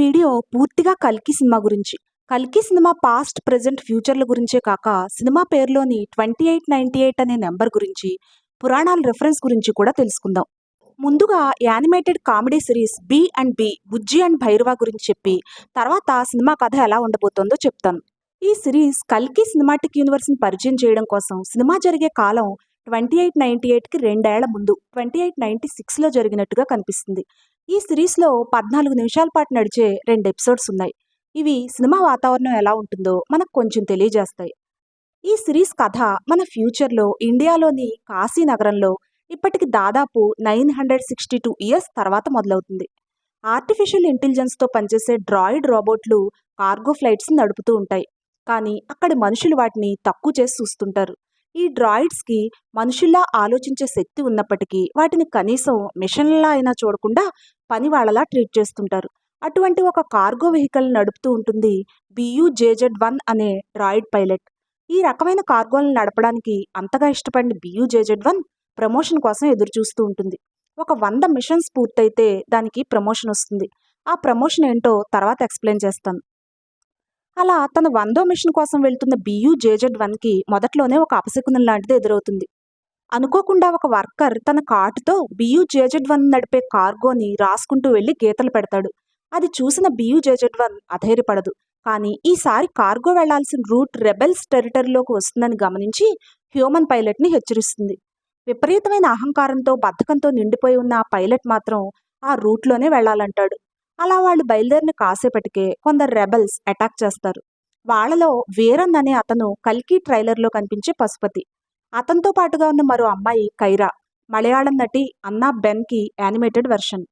Video పూర్తిగా కల్కి cinema గురించి. కల్కి సినిమా పాస్ట్ ప్రజెంట్ ఫ్యూచర్ల గురించే కాక సినిమా పేరులోని ట్వంటీ ఎయిట్ నైంటీ ఎయిట్ అనే నెంబర్ గురించి పురాణాల రెఫరెన్స్ గురించి కూడా తెలుసుకుందాం. ముందుగా animated comedy series B and B Bujji and Bhairava గురించి చెప్పి తర్వాత సినిమా కథ ఎలా ఉండబోతోందో చెప్తాను. ఈ సిరీస్ కల్కి సినిమాటిక్ యూనివర్స్ని పరిచయం చేయడం కోసం సినిమా జరిగే కాలం ట్వంటీ ఎయిట్ నైంటీ ఎయిట్కి రెండేళ్ళ ముందు ట్వంటీ ఎయిట్ నైంటీ సిక్స్లో జరిగినట్టుగా కనిపిస్తుంది. ఈ సిరీస్లో పద్నాలుగు నిమిషాల పాటు నడిచే రెండు ఎపిసోడ్స్ ఉన్నాయి. ఇవి సినిమా వాతావరణం ఎలా ఉంటుందో మనకు కొంచెం తెలియజేస్తాయి. ఈ సిరీస్ కథ మన ఫ్యూచర్లో ఇండియాలోని కాశీ నగరంలో ఇప్పటికి దాదాపు nine hundred sixty two years తర్వాత మొదలవుతుంది. ఆర్టిఫిషియల్ ఇంటెలిజెన్స్తో పనిచేసే డ్రాయిడ్ రోబోట్లు కార్గో ఫ్లైట్స్ నడుపుతూ ఉంటాయి. కానీ అక్కడి మనుషులు వాటిని తక్కువ చేసి చూస్తుంటారు. ఈ డ్రాయిడ్స్కి మనుషుల్లా ఆలోచించే శక్తి ఉన్నప్పటికీ వాటిని కనీసం మిషన్లా అయినా చూడకుండా పని వాళ్ళలా ట్రీట్ చేస్తుంటారు. అటువంటి ఒక కార్గో వెహికల్ నడుపుతూ ఉంటుంది B U J Z one అనే డ్రాయిడ్ పైలట్ ఈ రకమైన కార్గోలను నడపడానికి అంతగా ఇష్టపడిన బియుజేజెడ్ వన్ ప్రమోషన్ కోసం ఎదురు చూస్తూ ఉంటుంది. ఒక వంద మిషన్స్ పూర్తయితే దానికి ప్రమోషన్ వస్తుంది. ఆ ప్రమోషన్ ఏంటో తర్వాత ఎక్స్ప్లెయిన్ చేస్తాను. అలా తన వందో మిషన్ కోసం వెళ్తున్న బియు జేజెడ్ వన్కి మొదట్లోనే ఒక అపశకునం లాంటిది ఎదురవుతుంది. అనుకోకుండా ఒక వర్కర్ తన కార్టుతో బియు జేజెడ్ వన్ నడిపే కార్గోని రాసుకుంటూ వెళ్ళి గీతలు పెడతాడు. అది చూసిన బియు జేజెడ్ వన్ అధైర్యపడదు. కానీ ఈసారి కార్గో వెళ్ళాల్సిన రూట్ రెబెల్స్ టెరిటరీలోకి వస్తుందని గమనించి హ్యూమన్ పైలట్ని హెచ్చరిస్తుంది. విపరీతమైన అహంకారంతో బద్ధకంతో నిండిపోయి ఉన్న ఆ పైలట్ మాత్రం ఆ రూట్లోనే వెళ్ళాలంటాడు. అలా వాళ్ళు బయలుదేరిన కాసేపటికే కొందరు రెబల్స్ అటాక్ చేస్తారు. వాళ్ళలో వీరన్ అనే అతను కల్కి ట్రైలర్లో కనిపించే పశుపతి. అతనితో పాటుగా ఉన్న మరో అమ్మాయి కైరా మలయాళం నటి అన్నా బెన్కి యానిమేటెడ్ వెర్షన్.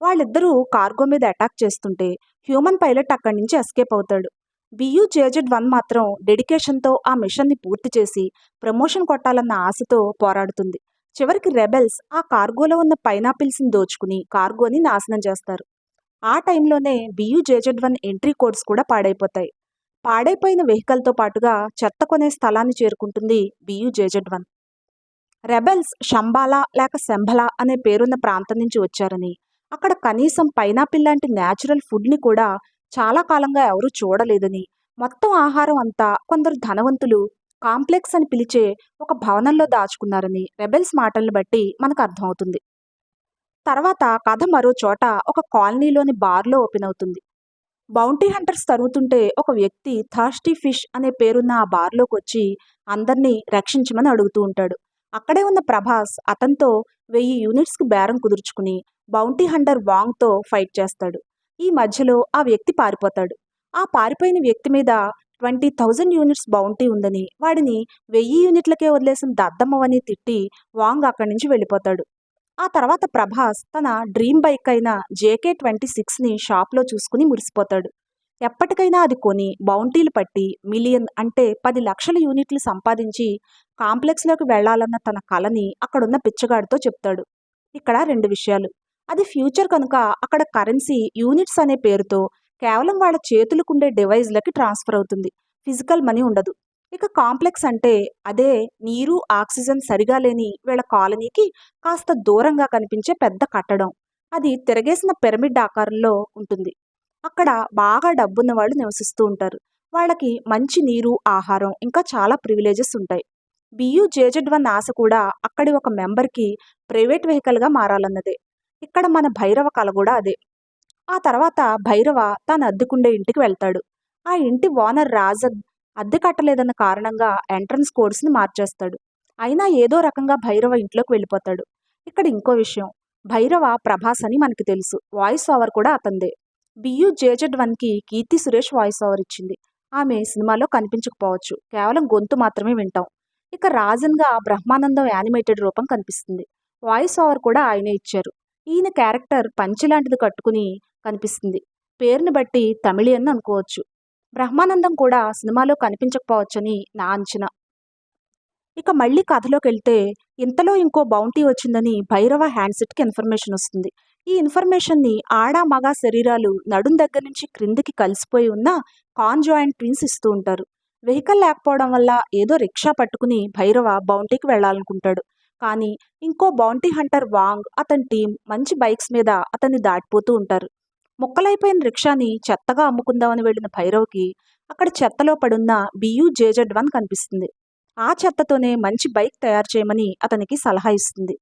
వాళ్ళిద్దరూ కార్గో మీద అటాక్ చేస్తుంటే హ్యూమన్ పైలట్ అక్కడి నుంచి ఎస్కేప్ అవుతాడు. బియూ జేజెడ్ వన్ మాత్రం డెడికేషన్తో ఆ మిషన్ని పూర్తి చేసి ప్రమోషన్ కొట్టాలన్న ఆశతో పోరాడుతుంది. చివరికి రెబెల్స్ ఆ కార్గోలో ఉన్న పైనాపిల్స్ని దోచుకుని కార్గోని నాశనం చేస్తారు. ఆ టైంలోనే B U J Z one entry codes కూడా పాడైపోతాయి. పాడైపోయిన వెహికల్తో పాటుగా చెత్త కొనే స్థలాన్ని చేరుకుంటుంది B U J Z one rebels Shambala లేక శంభలా అనే పేరున్న ప్రాంతం నుంచి వచ్చారని అక్కడ కనీసం పైనాపిల్ లాంటి న్యాచురల్ ఫుడ్ని కూడా చాలా కాలంగా ఎవరూ చూడలేదని మొత్తం ఆహారం అంతా కొందరు ధనవంతులు కాంప్లెక్స్ అని పిలిచే ఒక భవనంలో దాచుకున్నారని రెబెల్స్ మాటలను బట్టి మనకు అర్థమవుతుంది. తర్వాత కథ మరో చోట ఒక కాలనీలోని బార్లో ఓపెన్ అవుతుంది. బౌంటీ హంటర్స్ తరుగుతుంటే ఒక వ్యక్తి థర్స్టీ ఫిష్ అనే పేరున్న ఆ బార్లోకి వచ్చి అందరినీ రక్షించమని అడుగుతూ ఉంటాడు. అక్కడే ఉన్న ప్రభాస్ అతనితో వెయ్యి యూనిట్స్కి బేరం కుదుర్చుకుని బౌంటీ హంటర్ వాంగ్తో ఫైట్ చేస్తాడు. ఈ మధ్యలో ఆ వ్యక్తి పారిపోతాడు. ఆ పారిపోయిన వ్యక్తి మీద ట్వంటీ థౌజండ్ యూనిట్స్ బౌంటీ ఉందని వాడిని వెయ్యి యూనిట్లకే వదిలేసిన దద్దమ్మవని తిట్టి వాంగ్ అక్కడి నుంచి వెళ్ళిపోతాడు. ఆ తర్వాత ప్రభాస్ తన డ్రీమ్ బైక్ అయిన జేకే ట్వంటీ సిక్స్ని షాప్లో చూసుకుని మురిసిపోతాడు. ఎప్పటికైనా అది కొని బౌంటీలు పట్టి మిలియన్ అంటే పది లక్షల యూనిట్లు సంపాదించి కాంప్లెక్స్లోకి వెళ్ళాలన్న తన కలని అక్కడున్న పిచ్చగాడితో చెప్తాడు. ఇక్కడ రెండు విషయాలు. అది ఫ్యూచర్ కనుక అక్కడ కరెన్సీ యూనిట్స్ అనే పేరుతో కేవలం వాళ్ళ చేతులకుండే డివైజ్లకి ట్రాన్స్ఫర్ అవుతుంది. ఫిజికల్ మనీ ఉండదు. ఇక కాంప్లెక్స్ అంటే అదే నీరు ఆక్సిజన్ సరిగా లేని వీళ్ళ కాలనీకి కాస్త దూరంగా కనిపించే పెద్ద కట్టడం. అది తిరగేసిన పిరమిడ్ ఆకారంలో ఉంటుంది. అక్కడ బాగా డబ్బున్న వాళ్ళు నివసిస్తూ ఉంటారు. వాళ్ళకి మంచి నీరు ఆహారం ఇంకా చాలా ప్రివిలేజెస్ ఉంటాయి. బియూ జేజెడ్ వన్ ఆశ కూడా అక్కడి ఒక మెంబర్కి ప్రైవేట్ వెహికల్గా మారాలన్నదే. ఇక్కడ మన భైరవ కళ కూడా అదే. ఆ తర్వాత భైరవ తాను అద్దెకుండే ఇంటికి వెళ్తాడు. ఆ ఇంటి ఓనర్ రాజన్ అద్దె కట్టలేదన్న కారణంగా ఎంట్రన్స్ కోడ్స్ని మార్చేస్తాడు. అయినా ఏదో రకంగా భైరవ ఇంట్లోకి వెళ్ళిపోతాడు. ఇక్కడ ఇంకో విషయం. భైరవ ప్రభాస్ అని మనకి తెలుసు. వాయిస్ ఓవర్ కూడా అతందే బియు జేజెడ్ వన్కి కీర్తి సురేష్ వాయిస్ ఓవర్ ఇచ్చింది. ఆమె సినిమాలో కనిపించకపోవచ్చు. కేవలం గొంతు మాత్రమే వింటాం. ఇక రాజన్గా బ్రహ్మానందం యానిమేటెడ్ రూపం కనిపిస్తుంది. వాయిస్ ఓవర్ కూడా ఆయనే ఇచ్చారు. ఈయన క్యారెక్టర్ పంచి లాంటిది కట్టుకుని కనిపిస్తుంది. పేరుని బట్టి తమిళియన్ అనుకోవచ్చు. బ్రహ్మానందం కూడా సినిమాలో కనిపించకపోవచ్చని నా అంచనా. ఇక మళ్ళీ కథలోకి వెళ్తే ఇంతలో ఇంకో బౌంటీ వచ్చిందని భైరవ హ్యాండ్సెట్కి ఇన్ఫర్మేషన్ వస్తుంది. ఈ ఇన్ఫర్మేషన్ని ఆడ మగ శరీరాలు నడుం దగ్గర నుంచి క్రిందికి కలిసిపోయి ఉన్న కాన్జాయింట్ ట్విన్స్ ఇస్తూ ఉంటారు. వెహికల్ లేకపోవడం వల్ల ఏదో రిక్షా పట్టుకుని భైరవ బౌంటీకి వెళ్ళాలనుకుంటాడు. కానీ ఇంకో బౌంటీ హంటర్ వాంగ్ అతని టీం మంచి బైక్స్ మీద అతన్ని దాటిపోతూ ఉంటారు. ముక్కలైపోయిన రిక్షాని చెత్తగా అమ్ముకుందామని వెళ్ళిన భైరవ్కి అక్కడ చెత్తలో పడున్న బియు జేజెడ్ వన్ కనిపిస్తుంది. ఆ చెత్తతోనే మంచి బైక్ తయారు చేయమని అతనికి సలహా ఇస్తుంది.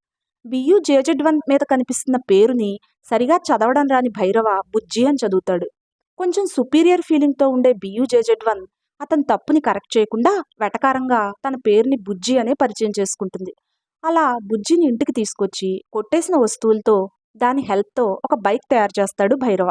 బియు జేజెడ్ వన్ మీద కనిపిస్తున్న పేరుని సరిగా చదవడం రాని భైరవ బుజ్జి అని చదువుతాడు. కొంచెం సుపీరియర్ ఫీలింగ్తో ఉండే బియు జేజెడ్ వన్ అతని తప్పుని కరెక్ట్ చేయకుండా వెటకారంగా తన పేరుని బుజ్జి అనే పరిచయం చేసుకుంటుంది. అలా బుజ్జిని ఇంటికి తీసుకొచ్చి కొట్టేసిన వస్తువులతో దాని హెల్ప్తో ఒక బైక్ తయారు చేస్తాడు భైరవ.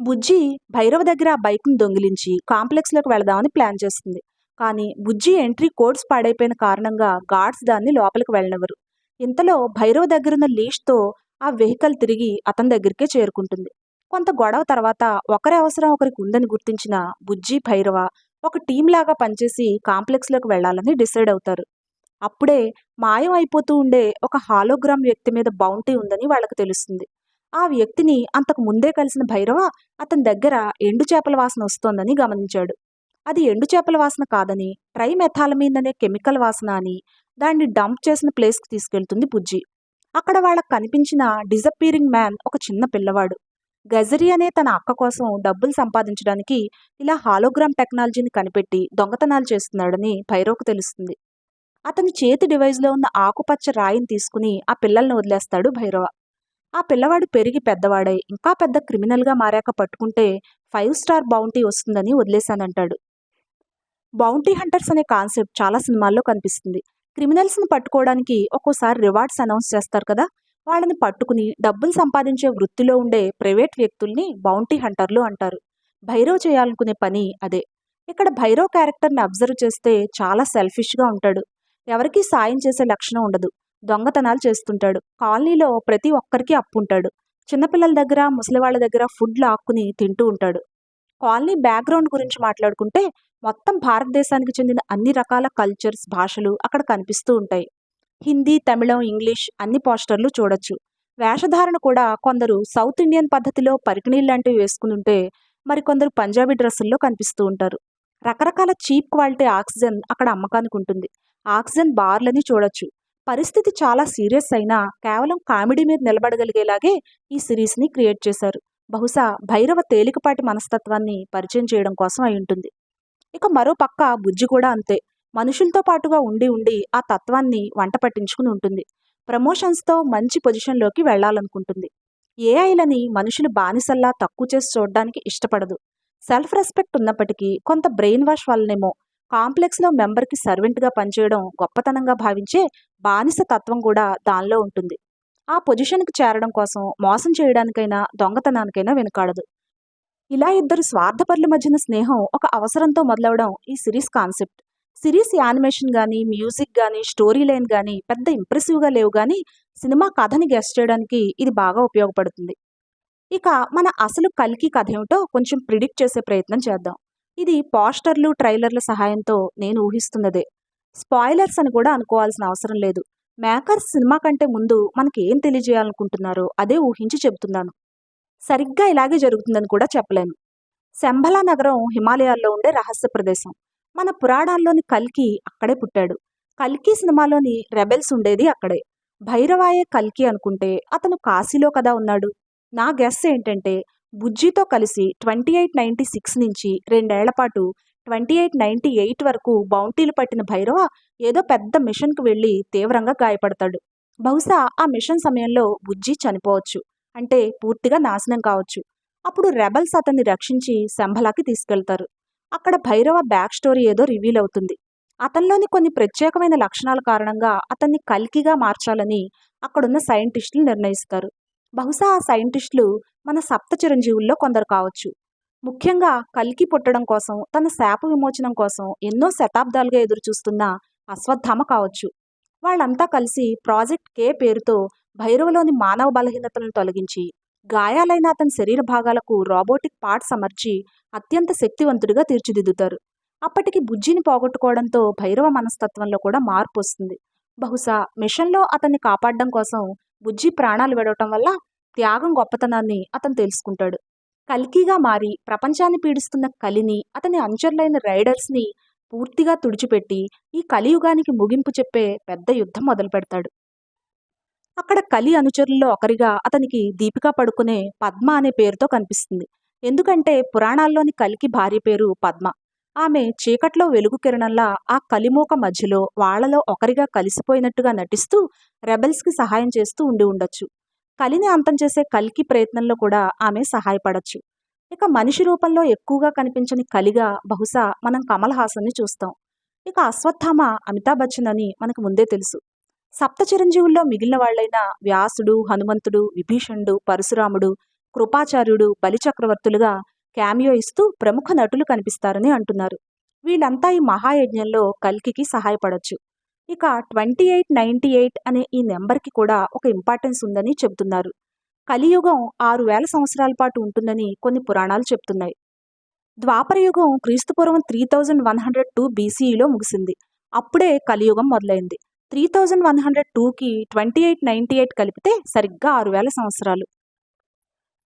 బుజ్జి భైరవ దగ్గర ఆ బైక్ను దొంగిలించి కాంప్లెక్స్లోకి వెళదామని ప్లాన్ చేస్తుంది. కానీ బుజ్జి ఎంట్రీ కోడ్స్ పాడైపోయిన కారణంగా గార్డ్స్ దాన్ని లోపలికి వెళ్ళనివ్వరు. ఇంతలో భైరవ దగ్గరున్న లీష్తో ఆ వెహికల్ తిరిగి అతని దగ్గరికే చేరుకుంటుంది. కొంత గొడవ తర్వాత ఒకరి అవసరం ఒకరికి ఉందని గుర్తించిన బుజ్జి భైరవ ఒక టీం లాగా పనిచేసి కాంప్లెక్స్లోకి వెళ్ళాలని డిసైడ్ అవుతారు. అప్పుడే మాయం అయిపోతూ ఉండే ఒక హాలోగ్రామ్ వ్యక్తి మీద బౌంటీ ఉందని వాళ్ళకి తెలుస్తుంది. ఆ వ్యక్తిని అంతకు ముందే కలిసిన భైరవ అతని దగ్గర ఎండు చేపల వాసన వస్తోందని గమనించాడు. అది ఎండు చేపల వాసన కాదని ట్రైమెథాలమీన్ అనే కెమికల్ వాసన అని దాన్ని డంప్ చేసిన ప్లేస్కి తీసుకెళ్తుంది బుజ్జి. అక్కడ వాళ్ళకు కనిపించిన డిజపీరింగ్ మ్యాన్ ఒక చిన్న పిల్లవాడు. గజరి అనే తన అక్క కోసం డబ్బులు సంపాదించడానికి ఇలా హాలోగ్రామ్ టెక్నాలజీని కనిపెట్టి దొంగతనాలు చేస్తున్నాడని భైరవ్కు తెలుస్తుంది. అతని చేతి డివైజ్లో ఉన్న ఆకుపచ్చ రాయిని తీసుకుని ఆ పిల్లల్ని వదిలేస్తాడు భైరవ. ఆ పిల్లవాడు పెరిగి పెద్దవాడై ఇంకా పెద్ద క్రిమినల్గా మారాక పట్టుకుంటే ఫైవ్ స్టార్ బౌంటీ వస్తుందని వదిలేశానంటాడు. బౌంటీ హంటర్స్ అనే కాన్సెప్ట్ చాలా సినిమాల్లో కనిపిస్తుంది. క్రిమినల్స్ని పట్టుకోవడానికి ఒక్కోసారి రివార్డ్స్ అనౌన్స్ చేస్తారు కదా! వాళ్ళని పట్టుకుని డబ్బులు సంపాదించే వృత్తిలో ఉండే ప్రైవేట్ వ్యక్తుల్ని బౌంటీ హంటర్లు అంటారు. భైరవ్ చేయాలనుకునే పని అదే. ఇక్కడ భైరవ్ క్యారెక్టర్ని అబ్జర్వ్ చేస్తే చాలా సెల్ఫిష్గా ఉంటాడు. ఎవరికీ సాయం చేసే లక్షణం ఉండదు. దొంగతనాలు చేస్తుంటాడు. కాలనీలో ప్రతి ఒక్కరికి అప్పు ఉంటాడు చిన్నపిల్లల దగ్గర ముసలివాళ్ళ దగ్గర ఫుడ్ లాక్కుని తింటూ ఉంటాడు. కాలనీ బ్యాక్గ్రౌండ్ గురించి మాట్లాడుకుంటే మొత్తం భారతదేశానికి చెందిన అన్ని రకాల కల్చర్స్ భాషలు అక్కడ కనిపిస్తూ ఉంటాయి. హిందీ తమిళం ఇంగ్లీష్ అన్ని పోస్టర్లు చూడొచ్చు. వేషధారణ కూడా కొందరు సౌత్ ఇండియన్ పద్ధతిలో పరికిణీళ్ళు లాంటివి వేసుకుని ఉంటే మరికొందరు పంజాబీ డ్రెస్సుల్లో కనిపిస్తూ ఉంటారు. రకరకాల చీప్ క్వాలిటీ ఆక్సిజన్ అక్కడ అమ్మకానికి ఉంటుంది. ఆక్సిజన్ బార్లని చూడొచ్చు. పరిస్థితి చాలా సీరియస్ అయినా కేవలం కామెడీ మీద నిలబడగలిగేలాగే ఈ సిరీస్ని క్రియేట్ చేశారు. బహుశా భైరవ తేలికపాటి మనస్తత్వాన్ని పరిచయం చేయడం కోసం అయి ఉంటుంది. ఇక మరో పక్క బుజ్జి కూడా అంతే. మనుషులతో పాటుగా ఉండి ఉండి ఆ తత్వాన్ని వంట పట్టించుకుని ఉంటుంది. ప్రమోషన్స్తో మంచి పొజిషన్లోకి వెళ్ళాలనుకుంటుంది ఏఐలని మనుషులు బానిసల్లా తక్కువ చేసి చూడడానికి ఇష్టపడదు. సెల్ఫ్ రెస్పెక్ట్ ఉన్నప్పటికీ కొంత బ్రెయిన్ వాష్ వల్లనేమో కాంప్లెక్స్లో మెంబర్కి సర్వెంట్గా పనిచేయడం గొప్పతనంగా భావించే బానిస తత్వం కూడా దానిలో ఉంటుంది. ఆ పొజిషన్కి చేరడం కోసం మోసం చేయడానికైనా దొంగతనానికైనా వెనుకాడదు. ఇలా ఇద్దరు స్వార్థపరుల మధ్యన స్నేహం ఒక అవసరంతో మొదలవడం ఈ సిరీస్ కాన్సెప్ట్. సిరీస్ యానిమేషన్ కానీ మ్యూజిక్ కానీ స్టోరీ లైన్ కానీ పెద్ద ఇంప్రెసివ్గా లేవు కానీ సినిమా కథని గెస్ట్ చేయడానికి ఇది బాగా ఉపయోగపడుతుంది. ఇక మన అసలు కలికి కథ ఏమిటో కొంచెం ప్రిడిక్ట్ చేసే ప్రయత్నం చేద్దాం. ఇది పోస్టర్లు ట్రైలర్ల సహాయంతో నేను ఊహిస్తున్నదే. స్పాయిలర్స్ అని కూడా అనుకోవాల్సిన అవసరం లేదు. మేకర్స్ సినిమా కంటే ముందు మనకి ఏం తెలియజేయాలనుకుంటున్నారో అదే ఊహించి చెబుతున్నాను. సరిగ్గా ఇలాగే జరుగుతుందని కూడా చెప్పలేను. శంభలా నగరం హిమాలయాల్లో ఉండే రహస్య ప్రదేశం. మన పురాణాల్లోని కల్కి అక్కడే పుట్టాడు. కల్కి సినిమాలోని రెబెల్స్ ఉండేది అక్కడే. భైరవాయే కల్కి అనుకుంటే అతను కాశీలో కదా ఉన్నాడు. నా గెస్ ఏంటంటే బుజ్జితో కలిసి ట్వంటీ ఎయిట్ నైంటీ సిక్స్ నుంచి రెండేళ్ళ పాటు ట్వంటీ ఎయిట్ నైంటీ ఎయిట్ వరకు బౌంటీలు పట్టిన భైరవ ఏదో పెద్ద మిషన్కు వెళ్ళి తీవ్రంగా గాయపడతాడు. బహుశా ఆ మిషన్ సమయంలో బుజ్జి చనిపోవచ్చు అంటే పూర్తిగా నాశనం కావచ్చు. అప్పుడు రెబల్స్ అతన్ని రక్షించి శంభలాకి తీసుకెళ్తారు. అక్కడ భైరవ బ్యాక్ స్టోరీ ఏదో రివీల్ అవుతుంది. అతనిలోని కొన్ని ప్రత్యేకమైన లక్షణాల కారణంగా అతన్ని కల్కిగా మార్చాలని అక్కడున్న సైంటిస్టులు నిర్ణయిస్తారు. బహుశా ఆ సైంటిస్టులు మన సప్త చిరంజీవుల్లో కొందరు కావచ్చు. ముఖ్యంగా కల్కి పుట్టడం కోసం తన శాప విమోచనం కోసం ఎన్నో శతాబ్దాలుగా ఎదురుచూస్తున్న అశ్వత్థామ కావచ్చు. వాళ్ళంతా కలిసి ప్రాజెక్ట్ కే పేరుతో భైరవలోని మానవ బలహీనతలను తొలగించి గాయాలైన అతని శరీర భాగాలకు రోబోటిక్ పార్ట్స్ అమర్చి అత్యంత శక్తివంతుడిగా తీర్చిదిద్దుతారు. అప్పటికి బుజ్జిని పోగొట్టుకోవడంతో భైరవ మనస్తత్వంలో కూడా మార్పు వస్తుంది బహుశా మిషన్లో అతన్ని కాపాడడం కోసం బుజ్జి ప్రాణాలు విడవటం వల్ల త్యాగం గొప్పతనాన్ని అతను తెలుసుకుంటాడు. కల్కిగా మారి ప్రపంచాన్ని పీడిస్తున్న కలిని అతని అంచర్లైన రైడర్స్ని పూర్తిగా తుడిచిపెట్టి ఈ కలియుగానికి ముగింపు చెప్పే పెద్ద యుద్ధం మొదలు పెడతాడు అక్కడ కలి అనుచరుల్లో ఒకరిగా అతనికి దీపిక పడుకునే పద్మ అనే పేరుతో కనిపిస్తుంది. ఎందుకంటే పురాణాల్లోని కలికి భార్య పేరు పద్మ. ఆమె చీకట్లో వెలుగు కిరణంలా ఆ కలిమూక మధ్యలో వాళ్ళలో ఒకరిగా కలిసిపోయినట్టుగా నటిస్తూ రెబెల్స్కి సహాయం చేస్తూ ఉండి ఉండొచ్చు. కలిని అంతం చేసే కల్కి ప్రయత్నంలో కూడా ఆమె సహాయపడచ్చు. ఇక మనిషి రూపంలో ఎక్కువగా కనిపించని కలిగా బహుశా మనం కమల్ హాసన్ని చూస్తాం. ఇక అశ్వత్థామ అమితాబ్ బచ్చన్ అని మనకు ముందే తెలుసు. సప్త చిరంజీవుల్లో మిగిలిన వాళ్ళైన వ్యాసుడు హనుమంతుడు విభీషణుడు పరశురాముడు కృపాచార్యుడు బలిచక్రవర్తులుగా క్యామియో ఇస్తూ ప్రముఖ నటులు కనిపిస్తారని అంటున్నారు. వీళ్ళంతా ఈ మహాయజ్ఞంలో కల్కికి సహాయపడొచ్చు. ఇక ట్వంటీ ఎయిట్ నైంటీ ఎయిట్ అనే ఈ నెంబర్కి కూడా ఒక ఇంపార్టెన్స్ ఉందని చెబుతున్నారు. కలియుగం ఆరు వేల సంవత్సరాల పాటు ఉంటుందని కొన్ని పురాణాలు చెప్తున్నాయి. ద్వాపరయుగం క్రీస్తుపూర్వం three thousand one hundred two బీసీఈలో ముగిసింది. అప్పుడే కలియుగం మొదలైంది. త్రీ థౌజండ్ వన్ హండ్రెడ్ టూకి ట్వంటీ ఎయిట్ నైంటీ ఎయిట్ కలిపితే సరిగ్గా ఆరు వేల సంవత్సరాలు.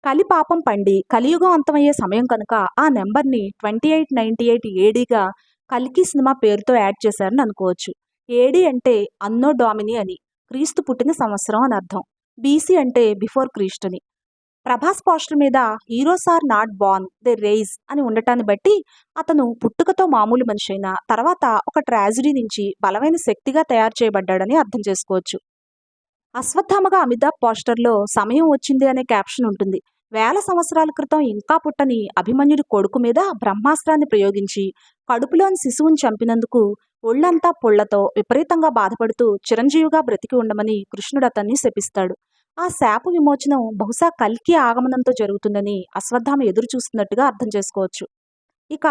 కలి పాపం పండి కలియుగం అంతమయ్యే సమయం కనుక ఆ నెంబర్ని ట్వంటీ ఎయిట్ నైంటీ ఎయిట్ ఏడీగా కలికి సినిమా పేరుతో యాడ్ చేశారని అనుకోవచ్చు. ఏడి అంటే అన్నో డామిని అని క్రీస్తు పుట్టిన సంవత్సరం అని అర్థం. బీసీ అంటే బిఫోర్ క్రీస్ట్ అని ప్రభాస్ పోస్టర్ మీద heroes are not born they rise అని ఉండటాన్ని బట్టి అతను పుట్టుకతో మామూలు మనిషి అయినా తర్వాత ఒక ట్రాజిడీ నుంచి బలమైన శక్తిగా తయారు చేయబడ్డాడని అర్థం చేసుకోవచ్చు. అశ్వత్థామగా అమితాబ్ పోస్టర్లో సమయం వచ్చింది అనే క్యాప్షన్ ఉంటుంది. వేల సంవత్సరాల క్రితం ఇంకా పుట్టని అభిమన్యుడి కొడుకు మీద బ్రహ్మాస్త్రాన్ని ప్రయోగించి కడుపులోని శిశువుని చంపినందుకు ఒళ్ళంతా పొళ్ళతో విపరీతంగా బాధపడుతూ చిరంజీవిగా బ్రతికి ఉండమని కృష్ణుడు అతన్ని శపిస్తాడు. ఆ శాప విమోచనం బహుశా కల్కి ఆగమనంతో జరుగుతుందని అశ్వత్థామ ఎదురు చూస్తున్నట్టుగా అర్థం చేసుకోవచ్చు. ఇక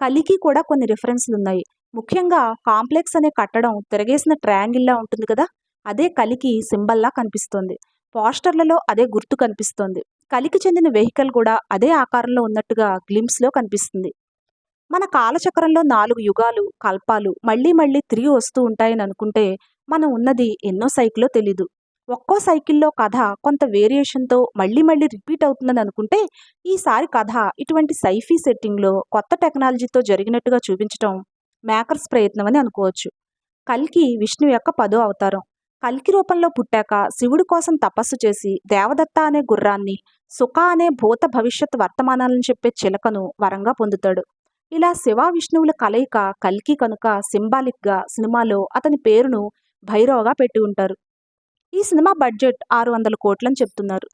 కలికి కూడా కొన్ని రిఫరెన్స్లు ఉన్నాయి. ముఖ్యంగా కాంప్లెక్స్ అనే కట్టడం తిరగేసిన ట్రయాంగిల్లా ఉంటుంది కదా అదే కలికి సింబల్లా కనిపిస్తోంది. పోస్టర్లలో అదే గుర్తు కనిపిస్తోంది. కలికి చెందిన వెహికల్ కూడా అదే ఆకారంలో ఉన్నట్టుగా గ్లిమ్స్లో కనిపిస్తుంది. మన కాలచక్రంలో నాలుగు యుగాలు కల్పాలు మళ్ళీ మళ్ళీ తిరిగి వస్తూ ఉంటాయని అనుకుంటే మనం ఉన్నది ఎన్నో సైకిల్లో తెలీదు. ఒక్కో సైకిల్లో కథ కొంత వేరియేషన్తో మళ్ళీ మళ్ళీ రిపీట్ అవుతుందని అనుకుంటే ఈసారి కథ ఇటువంటి సైఫీ సెట్టింగ్లో కొత్త టెక్నాలజీతో జరిగినట్టుగా చూపించటం మేకర్స్ ప్రయత్నం అని అనుకోవచ్చు. కల్కి విష్ణు యొక్క పదో అవతారం. కల్కి రూపంలో పుట్టాక శివుడి కోసం తపస్సు చేసి దేవదత్త అనే గుర్రాన్ని సుఖ అనే భూత భవిష్యత్ వర్తమానాలను చెప్పే చిలకను వరంగా పొందుతాడు. ఇలా శివ విష్ణువుల కలయిక కల్కి కనుక సింబాలిక్గా సినిమాలో అతని పేరును భైరవగా పెట్టి ఉంటారు. ఈ సినిమా బడ్జెట్ ఆరు వందల కోట్లని చెప్తున్నారు.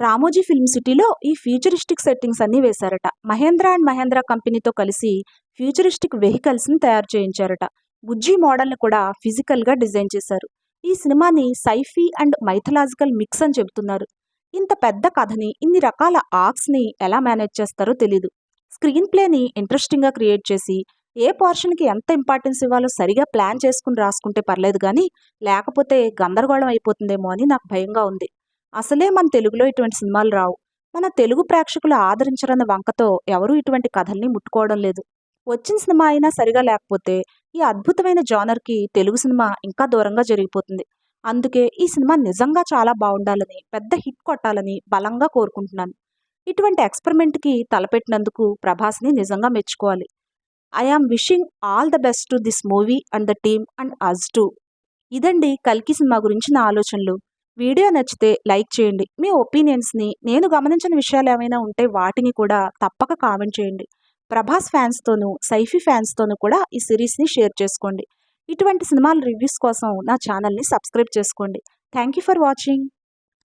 రామోజీ ఫిల్మ్ సిటీలో ఈ ఫ్యూచరిస్టిక్ సెట్టింగ్స్ అన్నీ వేశారట. మహేంద్ర అండ్ మహేంద్ర కంపెనీతో కలిసి ఫ్యూచరిస్టిక్ వెహికల్స్ని తయారు చేయించారట. బుజ్జి మోడల్ని కూడా ఫిజికల్గా డిజైన్ చేశారు. ఈ సినిమాని సైఫీ అండ్ మైథలాజికల్ మిక్స్ అని చెబుతున్నారు ఇంత పెద్ద కథని ఇన్ని రకాల ఆర్క్స్ని ఎలా మేనేజ్ చేస్తారో తెలీదు. స్క్రీన్ ప్లేని ఇంట్రెస్టింగ్గా క్రియేట్ చేసి ఏ పోర్షన్కి ఎంత ఇంపార్టెన్స్ ఇవ్వాలో సరిగా ప్లాన్ చేసుకుని రాసుకుంటే పర్లేదు కానీ లేకపోతే గందరగోళం అయిపోతుందేమో అని నాకు భయంగా ఉంది. అసలే మన తెలుగులో ఇటువంటి సినిమాలు రావు. మన తెలుగు ప్రేక్షకులు ఆదరించరన్న వంకతో ఎవరూ ఇటువంటి కథల్ని ముట్టుకోవడం లేదు. వచ్చిన సినిమా అయినా సరిగా లేకపోతే ఈ అద్భుతమైన జానర్కి తెలుగు సినిమా ఇంకా దూరంగా జరిగిపోతుంది. అందుకే ఈ సినిమా నిజంగా చాలా బాగుండాలని పెద్ద హిట్ కొట్టాలని బలంగా కోరుకుంటున్నాను. ఇటువంటి ఎక్స్పెరిమెంట్కి తలపెట్టినందుకు ప్రభాస్ని నిజంగా మెచ్చుకోవాలి. I am wishing all the best to this movie and the team and us too. ఇదండి కల్కి సినిమా గురించి నా ఆలోచనలు. వీడియో నచ్చితే లైక్ చేయండి. మీ ఒపీనియన్స్ని నేను గమనించిన విషయాలు ఏమైనా ఉంటే వాటిని కూడా తప్పక కామెంట్ చేయండి. ప్రభాస్ ఫ్యాన్స్తోనూ సైఫీ ఫ్యాన్స్తోనూ కూడా ఈ సిరీస్ని షేర్ చేసుకోండి. ఇటువంటి సినిమాల రివ్యూస్ కోసం నా ఛానల్ని సబ్స్క్రైబ్ చేసుకోండి. Thank you for watching.